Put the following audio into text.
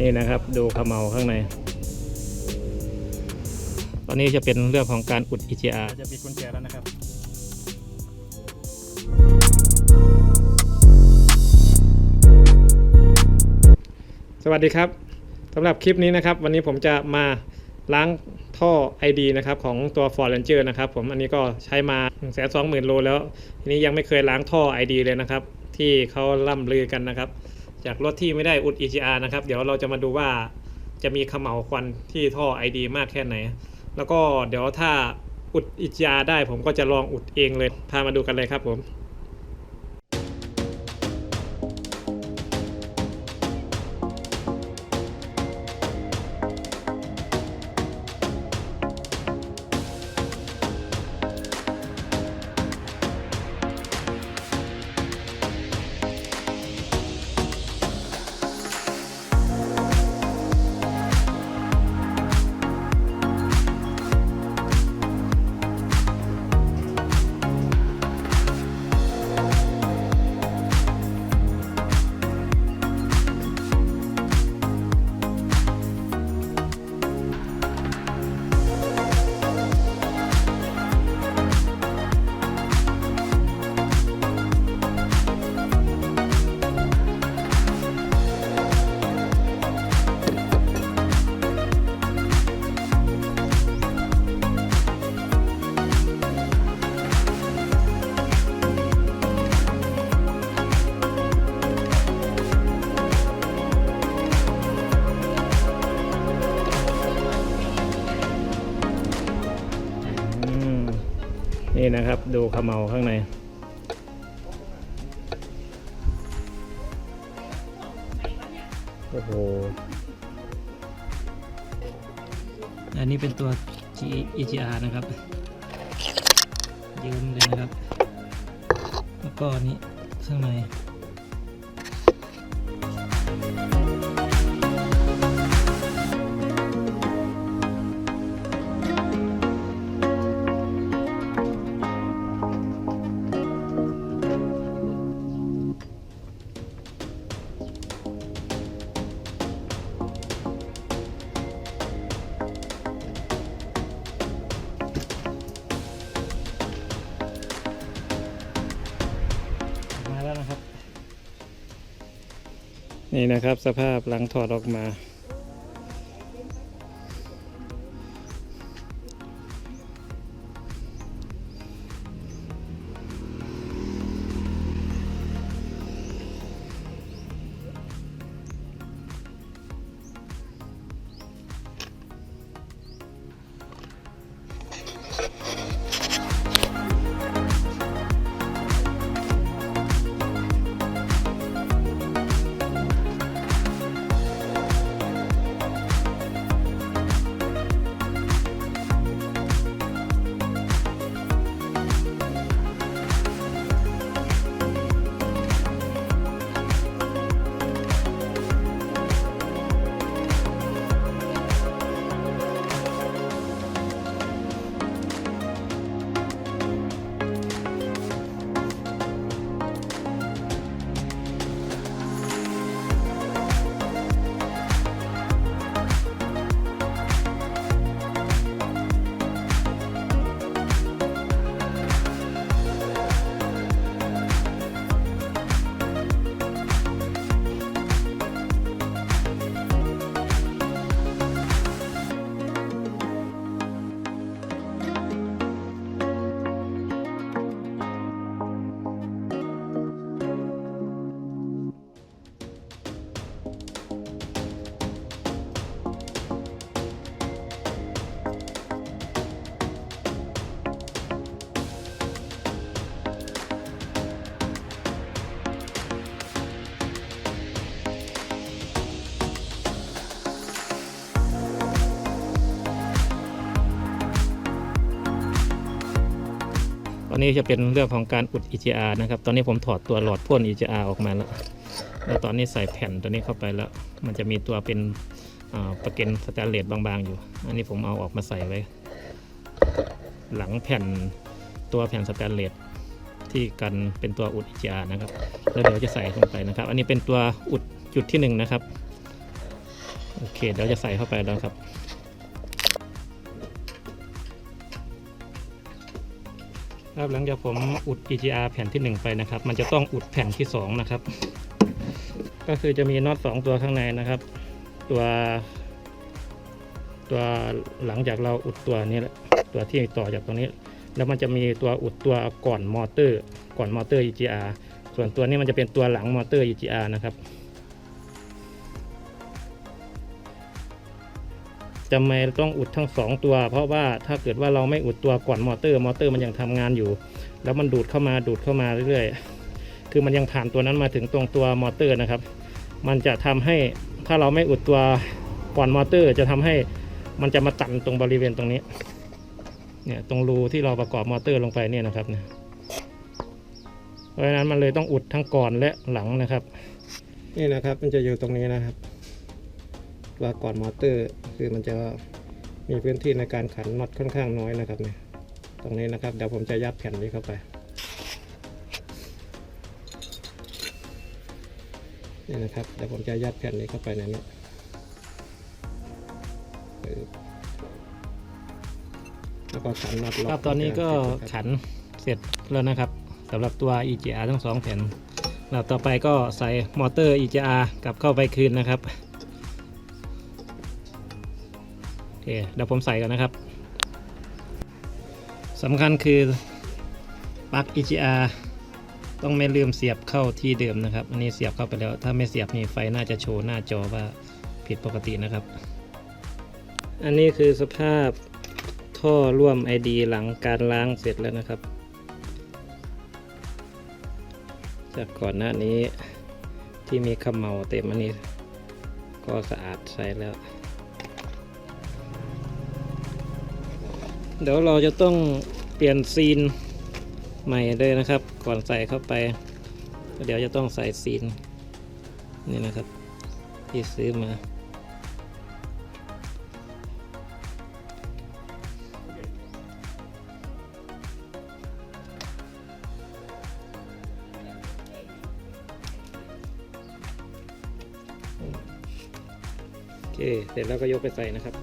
นี่นะครับดูขมเหลาข้างใน ตอนนี้จะเป็นเรื่องของการอุด EGR จะมีกุญแจแล้วนะครับสวัสดีครับสำหรับคลิปนี้นะครับ วันนี้ผมจะมาล้างท่อ ID นะครับของตัว Ford Ranger นะครับผมอันนี้ก็ใช้มา1 2 0 0 0 0โลแล้วทีนี้ยังไม่เคยล้างท่อ ID เลยนะครับ ที่เขาล่ำลือกันนะครับ จากรถที่ไม่ได้อุด EGR นะครับ เดี๋ยวเราจะมาดูว่าจะมีเขมเหลาควันที่ท่อ ID มากแค่ไหน แล้วก็เดี๋ยวถ้าอุด EGR ได้ผมก็จะลองอุดเองเลย พามาดูกันเลยครับผม นี่นะครับดูขมเมาข้างใน โอ้โห อันนี้เป็นตัว G EGR นะครับยืมเลยนะครับ แล้วก็นนี้ข้างใน นี่นะครับสภาพหลังถอดออกมา อนนี้จะเป็นเรื่องของการอุด EGR นะครับ ตอนนี้ผมถอดตัวหลอดพ่น EGR ออกมาแล้ว แล้วตอนนี้ใส่แผ่นตัวนี้เข้าไปแล้ว มันจะมีตัวเป็นอ่าประเกันสแตนเลสบางๆอยู่ อันนี้ผมเอาออกมาใส่ไว้ หลังแผ่นตัวแผ่นสแตนเลสที่กันเป็นตัวอุด EGR นะครับ แล้วเดี๋ยวจะใส่ลงไปนะครับ อันนี้เป็นตัวอุดจุดที่หนึ่งนะครับ โอเค เดี๋ยวจะใส่เข้าไปแล้วครับ ครับหลังจากผมอุด EGR แผ่นที่ 1 ไปนะครับ มันจะต้องอุดแผ่นที่ 2 นะครับ ก็คือจะมีน็อต2ตัวข้างในนะครับ ตัว ตัวหลังจากเราอุดตัวนี้แหละตัวที่ต่อจากตรงนี้ แล้วมันจะมีตัวอุดตัวก่อนมอเตอร์ ก่อนมอเตอร์ EGR ส่วนตัวนี้มันจะเป็นตัวหลังมอเตอร์ EGR นะครับ จำไม่ต้องอุดทั้งสองตัว เพราะว่าถ้าเกิดว่าเราไม่อุดตัวก่อนมอเตอร์มอเตอร์มันยังทำงานอยู่ แล้วมันดูดเข้ามาดูดเข้ามาเรื่อยๆ คือมันยังผ่านตัวนั้นมาถึงตรงตัวมอเตอร์นะครับ มันจะทำให้ถ้าเราไม่อุดตัวก่อนมอเตอร์ จะทำให้มันจะมาตันตรงบริเวณตรงนี้เนี่ยตรงรูที่เราประกอบมอเตอร์ลงไปเนี่ยนะครับเนี่ยเพราะฉะนั้นมันเลยต้องอุดทั้งก่อนและหลังนะครับ นี่นะครับมันจะอยู่ตรงนี้นะครับ ว่าก่อนมอเตอร์ คือมันจะมีพื้นที่ในการขันน็อตค่อนข้างน้อยนะครับเนี่ยตรงนี้นะครับเดี๋ยวผมจะยัดแผ่นนี้เข้าไปนี่นะครับเดี๋ยวผมจะยัดแผ่นนี้เข้าไปในนี้แล้วก็ขันน็อตครับตอนนี้ก็ขันเสร็จแล้วนะครับสำหรับตัว EGR ทั้งสองแผ่นแล้วต่อไปก็ใส่มอเตอร์ EGR กลับเข้าไปคืนนะครับ คเดี๋ยวผมใส่กันนะครับสำคัญคือปลั๊ก EGR ต้องไม่ลืมเสียบเข้าที่เดิมนะครับ อันนี้เสียบเข้าไปแล้ว ถ้าไม่เสียบนี่ไฟน่าจะโชว์หน้าจอว่าผิดปกตินะครับ อันนี้คือสภาพท่อร่วม ID หลังการล้างเสร็จแล้วนะครับ จากก่อนหน้านี้ที่มีขมเหลาเต็มอันนี้ ก็สะอาดใสแล้ว เดี๋ยวเราจะต้องเปลี่ยนซีนใหม่เลยนะครับ ก่อนใส่เข้าไป เดี๋ยวจะต้องใส่ซีนนี่นะครับ ที่ซื้อมาโอเคเสร็จแล้วก็ยกไปใส่นะครับ